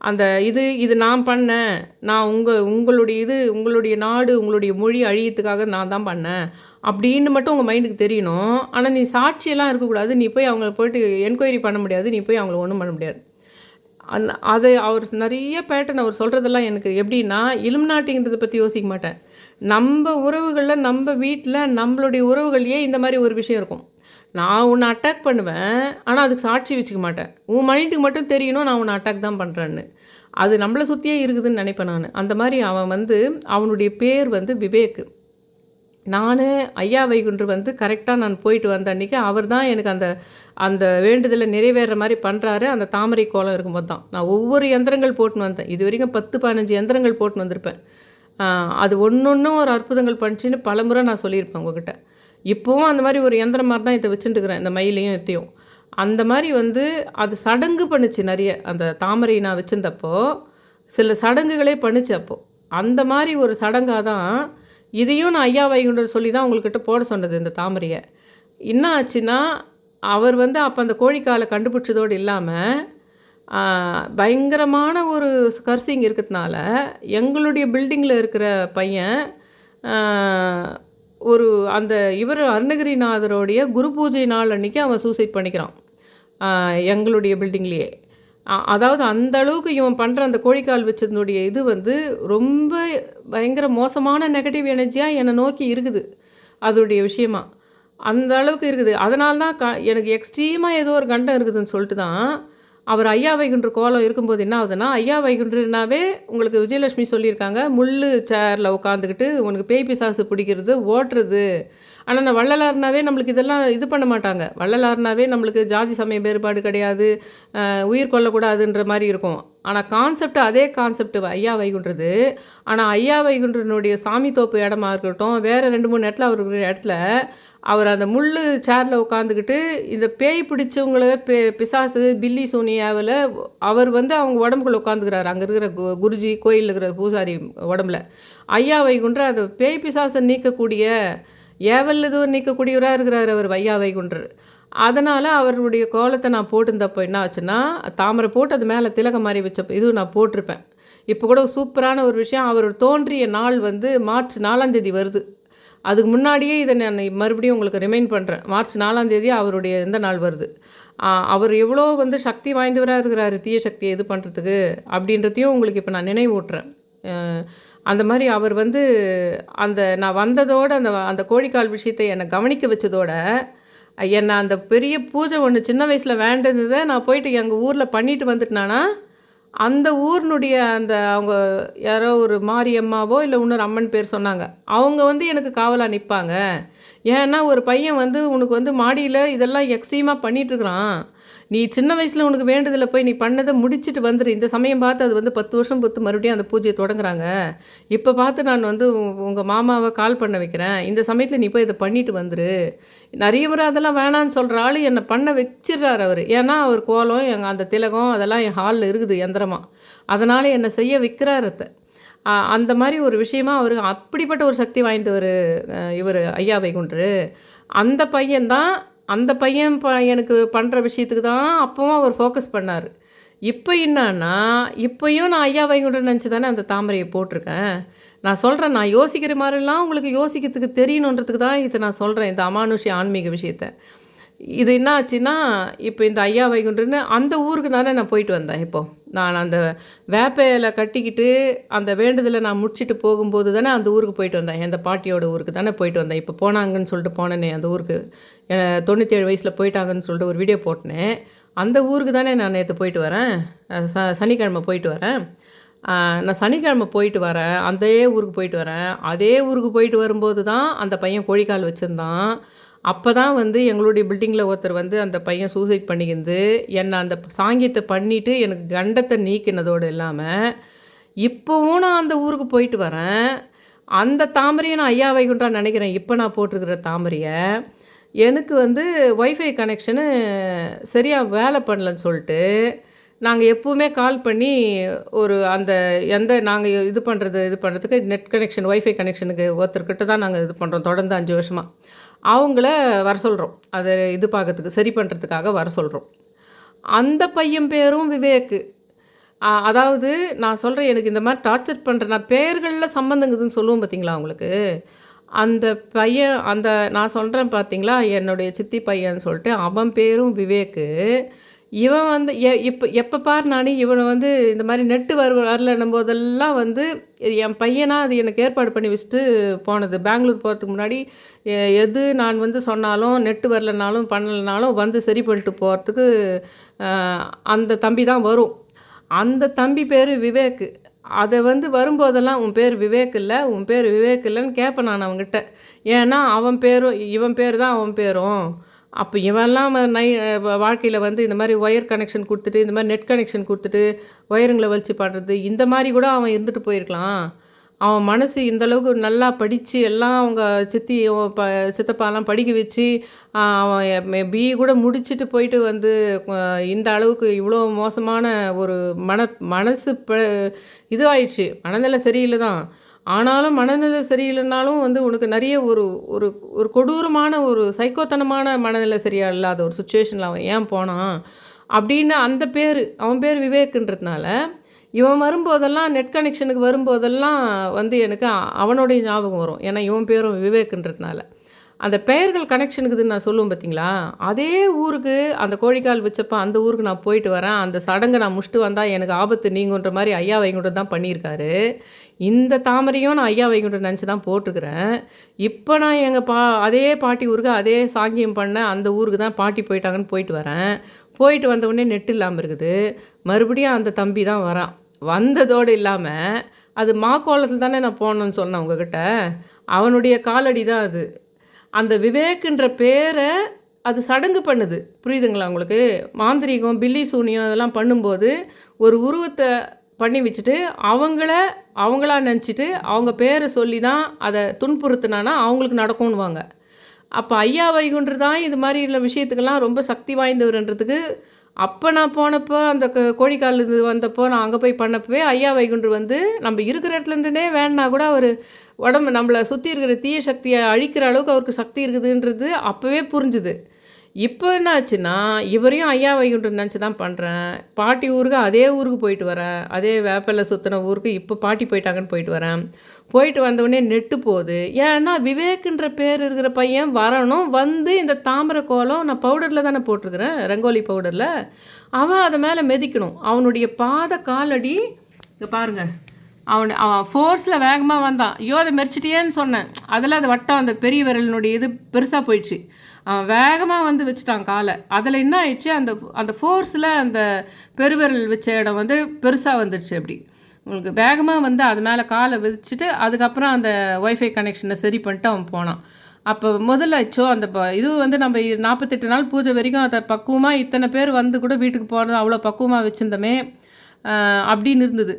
அந்த இது இது நான் பண்ணேன் நான் உங்கள் உங்களுடைய இது உங்களுடைய நாடு உங்களுடைய மொழி அழியத்துக்காக நான் தான் பண்ணேன் அப்படின்னு மட்டும் உங்கள் மைண்டுக்கு தெரியணும். ஆனால் நீ சாட்சியெல்லாம் இருக்கக்கூடாது. நீ போய் அவங்கள போயிட்டு என்கொயரி பண்ண முடியாது. நீ போய் அவங்கள ஒன்றும் பண்ண முடியாது. அந் அது அவர் நிறைய பேட்டர்ன் அவர் சொல்கிறதெல்லாம் எனக்கு எப்படின்னா இலுமினாட்டிங்கிறத பற்றி யோசிக்க மாட்டேன். நம்ம உறவுகளில் நம்ம வீட்டில் நம்மளுடைய உறவுகள்லேயே இந்த மாதிரி ஒரு விஷயம் இருக்கும். நான் உன்னை அட்டாக் பண்ணுவேன் ஆனால் அதுக்கு சாட்சி வச்சுக்க மாட்டேன். உன் மைண்டுக்கு மட்டும் தெரியணும் நான் உன்னை அட்டாக் தான் பண்ணுறேன்னு அது நம்மளை சுற்றியே இருக்குதுன்னு நினைப்பேன் நான். அந்த மாதிரி அவன் வந்து அவனுடைய பேர் வந்து விவேக். நான் ஐயா வைகுன்று வந்து கரெக்டாக நான் போயிட்டு வந்த அன்றைக்கி அவர் தான் எனக்கு அந்த அந்த வேண்டுதலை நிறைவேற மாதிரி பண்ணுறாரு அந்த தாமரை கோலம் இருக்கும்போது தான். நான் ஒவ்வொரு யந்திரங்கள் போட்டுன்னு வந்தேன். இது வரைக்கும் பத்து பதினஞ்சு யந்திரங்கள் போட்டுன்னு வந்திருப்பேன். அது ஒன்று ஒன்றும் ஒரு அற்புதங்கள் பண்ணிச்சின்னு பலமுறை நான் சொல்லியிருப்பேன் உங்ககிட்ட. இப்போவும் அந்த மாதிரி ஒரு யந்திரம் மாதிரி தான் இதை வச்சுட்டுருக்குறேன் இந்த மயிலையும் எத்தையும். அந்த மாதிரி வந்து அது சடங்கு பண்ணுச்சு நிறைய அந்த தாமரை நான் வச்சுருந்தப்போ சில சடங்குகளே பண்ணுச்சு அப்போது அந்த மாதிரி ஒரு சடங்காக தான் இதையும் நான் ஐயா வைகுண்டர் சொல்லி தான் உங்கள்கிட்ட போட சொன்னது இந்த தாமரையை. என்ன ஆச்சுன்னா அவர் வந்து அப்போ அந்த கோழிக்காலை கண்டுபிடிச்சதோடு இல்லாமல் பயங்கரமான ஒரு கர்சிங் இருக்கிறதுனால எங்களுடைய பில்டிங்கில் இருக்கிற பையன் ஒரு அந்த இவர் அருணகிரிநாதருடைய குரு பூஜை நாள் அன்னைக்கு அவன் சூசைட் பண்ணிக்கிறான். எங்களுடைய பில்டிங்லேயே அதாவது அந்த அளவுக்கு இவன் பண்ணுற அந்த கோழிக்கால் வச்சதுனுடைய இது வந்து ரொம்ப பயங்கர மோசமான நெகட்டிவ் எனர்ஜியாக என்னை நோக்கி இருக்குது. அதோடைய விஷயமா. அந்த அளவுக்கு இருக்குது. அதனால்தான் க எனக்கு எக்ஸ்ட்ரீமாக ஏதோ ஒரு கண்டம் இருக்குதுன்னு சொல்லிட்டு தான் அவர் ஐயா வைகுன்று கோலம் இருக்கும்போது என்ன ஆகுதுன்னா ஐயா வைகுன்றனாவே உங்களுக்கு விஜயலட்சுமி சொல்லியிருக்காங்க முள் சேரில் உட்காந்துக்கிட்டு உனக்கு பேய் பிசாசு பிடிக்கிறது ஓட்டுறது. ஆனால் நான் வள்ளலார்னாவே நம்மளுக்கு இதெல்லாம் இது பண்ண மாட்டாங்க. வள்ளலார்னாவே நம்மளுக்கு ஜாதி சமய வேறுபாடு கிடையாது உயிர் கொள்ளக்கூடாதுன்ற மாதிரி இருக்கும். ஆனால் கான்செப்ட் அதே கான்செப்ட் ஐயா வைகுன்றது. ஆனால் ஐயா வைகுன்றனுடைய சாமி தோப்பு இடமா இருக்கட்டும் வேறு ரெண்டு மூணு இடத்துல அவர் இடத்துல அவர் அந்த முள் சேரில் உட்காந்துக்கிட்டு இந்த பேய் பிடிச்சவங்கள பே பிசாசு பில்லி சூனியாவில் அவர் வந்து அவங்க உடம்புக்குள்ளே உட்காந்துக்கிறாரு அங்கே இருக்கிற கு குருஜி கோயில் இருக்கிற பூசாரி உடம்புல. ஐயா வைகுன்ற அது பேய் பிசாசை நீக்கக்கூடிய ஏவல் இது நீக்கக்கூடியவராக இருக்கிறார் அவர் ஐயா வைகுண்டர். அதனால் அவருடைய கோலத்தை நான் போட்டிருந்தப்போ என்ன ஆச்சுன்னா தாமரை போட்டு அது மேலே திலகம் மாதிரி வச்சப்போ இதுவும் நான் போட்டிருப்பேன். இப்போ கூட சூப்பரான ஒரு விஷயம். அவர் தோன்றிய நாள் வந்து மார்ச் நாலாம் தேதி வருது. அதுக்கு முன்னாடியே இதை நான் மறுபடியும் உங்களுக்கு ரிமைண்ட் பண்ணுறேன் மார்ச் நாலாம் தேதி அவருடைய எந்த நாள் வருது? அவர் எவ்வளோ வந்து சக்தி வாய்ந்தவராக இருக்கிறாரு? தீய சக்தியை இது பண்ணுறதுக்கு அப்படின்றதையும் உங்களுக்கு இப்போ நான் நினைவூட்டுறேன். அந்த மாதிரி அவர் வந்து அந்த நான் வந்ததோட அந்த அந்த கோழிக்கால் விஷயத்தை என்னை கவனிக்க வச்சதோட என்னை அந்த பெரிய பூஜை ஒன்று சின்ன வயசில் வேண்டதை நான் போயிட்டு எங்கள் ஊரில் பண்ணிட்டு வந்துட்டேனானா அந்த ஊர்னுடைய அந்த அவங்க யாரோ ஒரு மாரியம்மாவோ இல்லை இன்னொரு அம்மன் பேர் சொன்னாங்க. அவங்க வந்து எனக்கு காவலாக நிற்பாங்க ஏன்னா ஒரு பையன் வந்து உனக்கு வந்து மாடியில் இதெல்லாம் எக்ஸ்ட்ரீமாக பண்ணிகிட்ருக்குறான் நீ சின்ன வயசில் உனக்கு வேண்டுதலில் போய் நீ பண்ணதை முடிச்சிட்டு வந்துரு. இந்த சமயம் பார்த்து அது வந்து பத்து வருஷம் பத்து மறுபடியும் அந்த பூஜையை தொடங்குறாங்க. இப்போ பார்த்து நான் வந்து உங்கள் மாமாவை கால் பண்ண வைக்கிறேன். இந்த சமயத்தில் நீ போய் இதை பண்ணிட்டு வந்துரு. நிறைய பேர் அதெல்லாம் வேணான்னு சொல்கிற ஆள் என்னை பண்ண வச்சிடுறாரு அவர். ஏன்னா அவர் கோலம் எங்கள் அந்த திலகம் அதெல்லாம் என் ஹாலில் இருக்குது எந்திரமாக அதனால் என்னை செய்ய வைக்கிறாரு அந்த மாதிரி ஒரு விஷயமா அவர் அப்படிப்பட்ட ஒரு சக்தி வாய்ந்தவர் இவர் ஐயா வைகுண்டர் அந்த பையன்தான் அந்த பையன் ப எனக்கு பண்ணுற விஷயத்துக்கு தான் அப்பவும் அவர் ஃபோக்கஸ் பண்ணார். இப்போ என்னன்னா இப்போயும் நான் ஐயா வைகுண்டர் நினச்சி தானே அந்த தாமரையை போட்டிருக்கேன். நான் சொல்கிறேன் நான் யோசிக்கிற மாதிரிலாம் உங்களுக்கு யோசிக்கிறதுக்கு தெரியணுன்றதுக்கு தான் இதை நான் சொல்கிறேன் இந்த அமானுஷி ஆன்மீக விஷயத்தை. இது என்ன ஆச்சுன்னா இப்போ இந்த ஐயா வைகுண்டுன்னு அந்த ஊருக்கு தானே நான் போயிட்டு வந்தேன் இப்போது நான் அந்த வேப்பையில் கட்டிக்கிட்டு அந்த வேண்டுதலை நான் முடிச்சுட்டு போகும்போது தானே அந்த ஊருக்கு போயிட்டு வந்தேன். எந்த பாட்டியோட ஊருக்கு தானே போயிட்டு வந்தேன். இப்போ போனாங்கன்னு சொல்லிட்டு போனேனே அந்த ஊருக்கு. தொண்ணூற்றி ஏழு வயசில் போயிட்டாங்கன்னு சொல்லிட்டு ஒரு வீடியோ போட்டினேன். அந்த ஊருக்கு தானே நான் நேற்று போயிட்டு வரேன். ச சனிக்கிழமை போயிட்டு வரேன். நான் சனிக்கிழமை போயிட்டு வரேன். அதே ஊருக்கு போயிட்டு வரேன். அதே ஊருக்கு போயிட்டு வரும்போது தான் அந்த பையன் கோழிக்கால் வச்சுருந்தான். அப்போ தான் வந்து எங்களுடைய பில்டிங்கில் ஒருத்தர் வந்து அந்த பையன் சூசைட் பண்ணிக்கிந்து என்னை அந்த சாங்கியத்தை பண்ணிவிட்டு எனக்கு கண்டத்தை நீக்கினதோடு இல்லாமல் இப்போவும் நான் அந்த ஊருக்கு போயிட்டு வரேன். அந்த தாமரையை நான் ஐயா வைகுண்டா நினைக்கிறேன். இப்போ நான் போட்டிருக்கிற தாமரையை. எனக்கு வந்து ஒய்ஃபை கனெக்ஷனு சரியாக வேலை பண்ணலன்னு சொல்லிட்டு நாங்கள் எப்போவுமே கால் பண்ணி ஒரு அந்த எந்த நாங்கள் இது பண்ணுறது இது பண்ணுறதுக்கு நெட் கனெக்ஷன் ஒய்ஃபை கனெக்ஷனுக்கு ஒருத்தர்கிட்ட தான் நாங்கள் இது பண்ணுறோம் தொடர்ந்து அஞ்சு வருஷமாக அவங்கள வர சொல்கிறோம் அதை இது பார்க்கறதுக்கு சரி பண்ணுறதுக்காக வர சொல்கிறோம் அந்த பையன் பேரும் விவேக்கு. அதாவது நான் சொல்கிறேன் எனக்கு இந்த மாதிரி டார்ச்சர் பண்ணுற நான் பேர்களில் சம்மந்தங்குதுன்னு சொல்லுவோம் பார்த்தீங்களா உங்களுக்கு? அந்த பையன் அந்த நான் சொல்கிறேன் பார்த்தீங்களா என்னுடைய சித்தி பையன் சொல்லிட்டு அவன் பேரும் விவேக்கு. இவன் வந்து எ இப்போ எப்போ பார் நானே இவனை வந்து இந்த மாதிரி நெட்டு வர வரலன்னும் போதெல்லாம் வந்து என் பையனாக அது எனக்கு ஏற்பாடு பண்ணி வச்சுட்டு போனது. பெங்களூர் போகிறதுக்கு முன்னாடி எது நான் வந்து சொன்னாலும் நெட்டு வரலனாலும் பண்ணலைனாலும் வந்து சரி பண்ணிட்டு போகிறதுக்கு அந்த தம்பி தான் வரும். அந்த தம்பி பேர் விவேக்கு. அதை வந்து வரும்போதெல்லாம் உன் பேர் விவேக் இல்லை உன் பேர் விவேக் இல்லைன்னு கேட்பேன் நான் அவங்ககிட்ட ஏன்னா அவன் பேரும் இவன் பேர் தான் அவன் பேரும். அப்போ இவெல்லாம் நை வாழ்க்கையில் வந்து இந்த மாதிரி ஒயர் கனெக்ஷன் கொடுத்துட்டு இந்த மாதிரி நெட் கனெக்ஷன் கொடுத்துட்டு ஒயருங்களை வலிச்சு பாடுறது இந்த மாதிரி கூட அவன் இருந்துட்டு போயிருக்கலாம். அவன் மனசு இந்த அளவுக்கு நல்லா படித்து எல்லாம் அவங்க சித்தி ப சித்தப்பாலாம் படிக்க வச்சு அவன் பிஇ கூட முடிச்சுட்டு போயிட்டு வந்து இந்த அளவுக்கு இவ்வளோ மோசமான ஒரு மன மனசு ப இதுவாயிடுச்சு மனநிலை சரியில்லை தான் ஆனாலும் மனநிலை சரியில்லைனாலும் வந்து உனக்கு நிறைய ஒரு ஒரு ஒரு கொடூரமான ஒரு சைக்கோத்தனமான மனநிலை சரியாக இல்லாத ஒரு சுச்சுவேஷனில் அவன் ஏன் போனான்? அப்படின்னு அந்த பேர் அவன் பேர் விவேக்குன்றதுனால இவன் வரும்போதெல்லாம் நெட் கனெக்ஷனுக்கு வரும்போதெல்லாம் வந்து எனக்கு அவனுடைய ஞாபகம் வரும். ஏன்னா இவன் பேரும் விவேக்குன்றதுனால. அந்த பெயர்கள் கனெக்ஷனுக்குதுன்னு நான் சொல்லுவேன் பார்த்தீங்களா அதே ஊருக்கு அந்த கோழிக்கால் வச்சப்ப அந்த ஊருக்கு நான் போயிட்டு வரேன். அந்த சடங்கை நான் முடிச்சுட்டு வந்தால் எனக்கு ஆபத்து நீங்கன்ற மாதிரி ஐயா வைகுண்டம் தான் பண்ணியிருக்காரு. இந்த தாமரையும் நான் ஐயா வைகுண்டம் நினச்சி தான் போட்டிருக்கிறேன். இப்போ நான் எங்கள் பா அதே பாட்டி ஊருக்கு அதே சாங்கியம் பண்ண அந்த ஊருக்கு தான் பாட்டி போயிட்டாங்கன்னு போயிட்டு வரேன். போயிட்டு வந்த உடனே நெட் இல்லாமல் இருக்குது. மறுபடியும் அந்த தம்பி தான் வரான். வந்ததோடு இல்லாமல் அது மாக்கோலத்தில் தானே நான் போகணுன்னு சொன்னேன் உங்ககிட்ட. அவனுடைய காலடி தான் அது. அந்த விவேக்குன்ற பேரை அது சடங்கு பண்ணுது. புரியுதுங்களா உங்களுக்கு? மாந்திரீகம் பில்லி சூனியம் அதெல்லாம் பண்ணும்போது ஒரு உருவத்தை பண்ணி வச்சுட்டு அவங்கள அவங்களா நினச்சிட்டு அவங்க பேரை சொல்லி தான் அதை துன்புறுத்தினானா அவங்களுக்கு நடக்கும்னுவாங்க. அப்போ ஐயா வைகுன்று தான் இது மாதிரி உள்ள விஷயத்துக்கெல்லாம் ரொம்ப சக்தி வாய்ந்தவர்ன்றதுக்கு அப்போ நான் போனப்போ அந்த கோழிக்கால் இது வந்தப்போ நான் அங்கே போய் பண்ணப்பவே ஐயா வைகுன்று வந்து நம்ம இருக்கிற இடத்துலேருந்துனே வேணுன்னா கூட அவர் உடம்பு நம்மளை சுற்றி இருக்கிற தீய சக்தியை அழிக்கிற அளவுக்கு அவருக்கு சக்தி இருக்குதுன்றது அப்போவே புரிஞ்சுது. இப்போ என்ன ஆச்சுன்னா இவரையும் ஐயா வைகுண்டம் நினச்சி தான் பண்ணுறேன் பாட்டி ஊருக்கு அதே ஊருக்கு போயிட்டு வரேன். அதே வேப்பிலை சுற்றின ஊருக்கு இப்போ பாட்டி போயிட்டாங்கன்னு போயிட்டு வரேன். போயிட்டு வந்தவுடனே நெட்டு போகுது. ஏன்னா விவேக்குன்ற பேர் இருக்கிற பையன் வரணும். வந்து இந்த தாமரை கோலம் நான் பவுடரில் தானே போட்டிருக்கிறேன். ரங்கோலி பவுடரில். அவன் அதை மேலே மிதிக்கணும். அவனுடைய பாத காலடி இங்கே பாருங்க. அவன் அவன் ஃபோர்ஸில் வேகமாக வந்தான். ஐயோ அதை மெரிச்சிட்டியேன்னு சொன்னேன். அதில் அது வட்டம் அந்த பெரிய விரலினுடைய இது பெருசாக போயிடுச்சு. அவன் வேகமாக வந்து வச்சுட்டான் காலை. அதில் என்ன ஆயிடுச்சு? அந்த அந்த ஃபோர்ஸில் அந்த பெருவிரல் வச்ச இடம் வந்து பெருசாக வந்துடுச்சு அப்படி. உங்களுக்கு வேகமாக வந்து அது மேலே காலை விதிச்சுட்டு அதுக்கப்புறம் அந்த ஒய்ஃபை கனெக்ஷனை சரி பண்ணிட்டு அவன் போனான். அப்போ முதல்ல அச்சோ அந்த ப இது வந்து நம்ம நாற்பத்தெட்டு நாள் பூஜை வரைக்கும் அதை பக்குவமாக இத்தனை பேர் வந்து கூட வீட்டுக்கு போகிறது அவ்வளோ பக்குவமாக வச்சுருந்தோமே அப்படின்னு இருந்தது.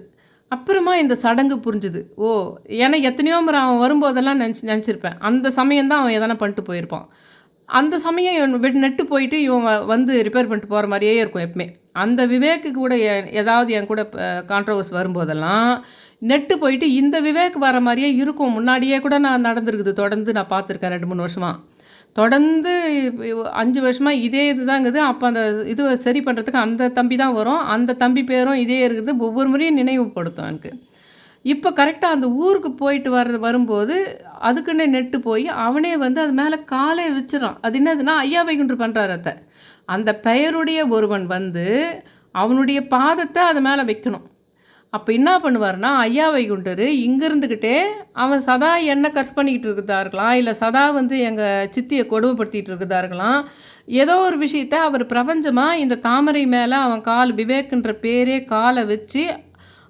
அப்புறமா இந்த சடங்கு புரிஞ்சுது. ஓ ஏன்னா எத்தனையோ முறை அவன் வரும்போதெல்லாம் நினச்சி நினச்சிருப்பேன். அந்த சமயம் தான் அவன் எதனா பண்ணிட்டு போயிருப்பான். அந்த சமயம் இவன் விட்டு நெட்டு போயிட்டு இவன் வந்து ரிப்பேர் பண்ணிட்டு போகிற மாதிரியே இருக்கும் எப்பவுமே. அந்த விவேக்கு கூட ஏதாவது என் கூட கான்ட்ரவர்ஸ் வரும்போதெல்லாம் நெட்டு போயிட்டு இந்த விவேக் வர மாதிரியே இருக்கும். முன்னாடியே கூட நான் நடந்திருக்குது. தொடர்ந்து நான் பார்த்துருக்கேன் ரெண்டு மூணு வருஷமாக தொடர்ந்து அஞ்சு வருஷமாக இதே இதுதாங்குது. அப்போ அந்த இது சரி பண்ணுறதுக்கு அந்த தம்பி தான் வரும். அந்த தம்பி பேரும் இதே இருக்குது. ஒவ்வொரு முறையும் நினைவுபடுத்தும் எனக்கு. இப்போ கரெக்டாக அந்த ஊருக்கு போயிட்டு வர வரும்போது அதுக்குன்னே நெட்டு போய் அவனே வந்து அது மேலே காலே வச்சிடறான். அது என்னதுன்னா ஐயா வைகுண்டு பண்ணுறாரு அதை அந்த பெயருடைய ஒருவன் வந்து அவனுடைய பாதத்தை அது மேலே வைக்கணும். அப்போ என்ன பண்ணுவார்னா ஐயா வைகுண்டர் இங்கே இருந்துக்கிட்டே அவன் சதா என்ன கர்ஸ் பண்ணிக்கிட்டு இருக்கிறதா இருக்கலாம் இல்லை சதா வந்து எங்கள் சித்தியை கொடுமைப்படுத்திகிட்டு இருக்கிறதா இருக்கலாம் ஏதோ ஒரு விஷயத்த அவர் பிரபஞ்சமாக இந்த தாமரை மேலே அவன் கால் விவேக்குன்ற பேரே காலை வச்சு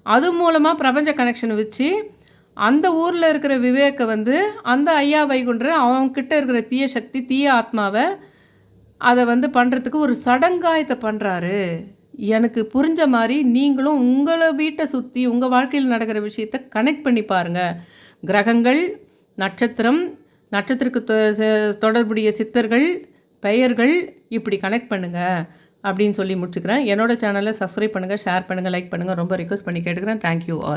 அது மூலமாக பிரபஞ்ச கனெக்ஷன் வச்சு அந்த ஊரில் இருக்கிற விவேக்கை வந்து அந்த ஐயா வைகுண்டர் அவன்கிட்ட இருக்கிற தீய சக்தி தீய ஆத்மாவை அதை வந்து பண்ணுறதுக்கு ஒரு சடங்காயத்தை பண்ணுறாரு எனக்கு புரிஞ்ச மாதிரி நீங்களும் உங்களை வீட்டை சுற்றி உங்கள் வாழ்க்கையில் நடக்கிற விஷயத்தை கனெக்ட் பண்ணி பாருங்கள் கிரகங்கள் நட்சத்திரம் நட்சத்திரக்கு தொ- தொடர்புடைய சித்தர்கள் பெயர்கள் இப்படி கனெக்ட் பண்ணுங்கள் அப்படின்னு சொல்லி முடிச்சுக்கிறேன். என்னோடய சேனலை சப்ஸ்கிரைப் பண்ணுங்கள் ஷேர் பண்ணுங்கள் லைக் பண்ணுங்கள் ரொம்ப ரிக்வஸ்ட் பண்ணி கேட்டுக்கிறேன். Thank you all